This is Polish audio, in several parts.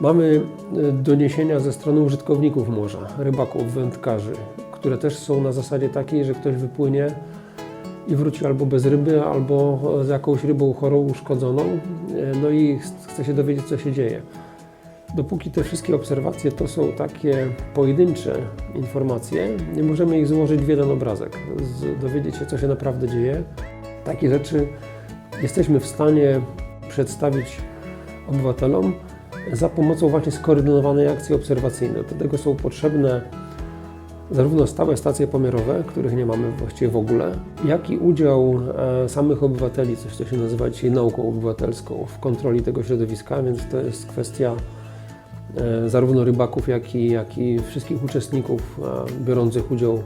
Mamy e, doniesienia ze strony użytkowników morza, rybaków, wędkarzy, które też są na zasadzie takiej, że ktoś wypłynie i wróci albo bez ryby, albo z jakąś rybą chorą, uszkodzoną, e, no i chce się dowiedzieć, co się dzieje. Dopóki te wszystkie obserwacje to są takie pojedyncze informacje, nie możemy ich złożyć w jeden obrazek, dowiedzieć się, co się naprawdę dzieje. Takie rzeczy jesteśmy w stanie przedstawić obywatelom za pomocą właśnie skoordynowanej akcji obserwacyjnej. Do tego są potrzebne zarówno stałe stacje pomiarowe, których nie mamy właściwie w ogóle, jak i udział e, samych obywateli, coś co się nazywa dzisiaj nauką obywatelską, w kontroli tego środowiska, więc to jest kwestia e, zarówno rybaków, jak i, jak i wszystkich uczestników e, biorących udział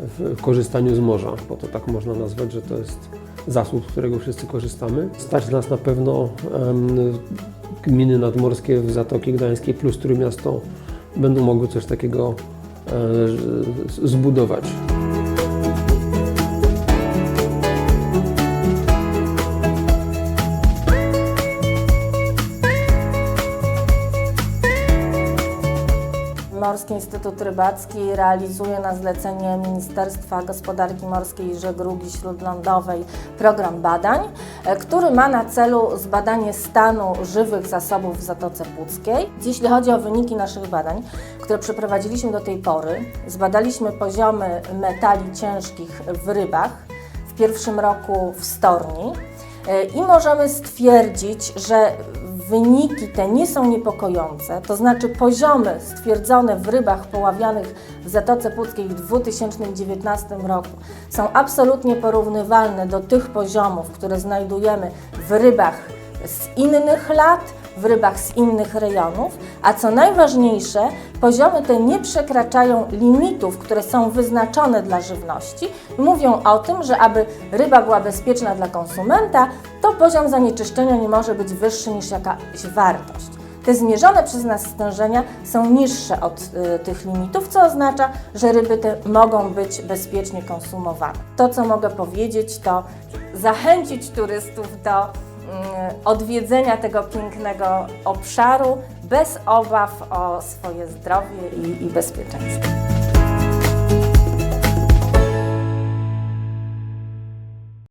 w korzystaniu z morza, bo to tak można nazwać, że to jest zasób, z którego wszyscy korzystamy. Stać nas na pewno gminy nadmorskie w Zatoki Gdańskiej plus Trójmiasto będą mogły coś takiego e, zbudować. Morski Instytut Rybacki realizuje na zlecenie Ministerstwa Gospodarki Morskiej i Żeglugi Śródlądowej program badań, e, który ma na celu zbadanie stanu żywych zasobów w Zatoce Puckiej. Jeśli chodzi o wyniki naszych badań, które przeprowadziliśmy do tej pory, zbadaliśmy poziomy metali ciężkich w rybach w pierwszym roku w Storni. E, I możemy stwierdzić, że wyniki te nie są niepokojące, to znaczy poziomy stwierdzone w rybach poławianych w Zatoce Puckiej w 2019 roku są absolutnie porównywalne do tych poziomów, które znajdujemy w rybach z innych lat, w rybach z innych rejonów, a co najważniejsze, poziomy te nie przekraczają limitów, które są wyznaczone dla żywności mówią o tym, że aby ryba była bezpieczna dla konsumenta, to poziom zanieczyszczenia nie może być wyższy niż jakaś wartość. Te zmierzone przez nas stężenia są niższe od y, tych limitów, co oznacza, że ryby te mogą być bezpiecznie konsumowane. To, co mogę powiedzieć, to zachęcić turystów do odwiedzenia tego pięknego obszaru bez obaw o swoje zdrowie i, i bezpieczeństwo.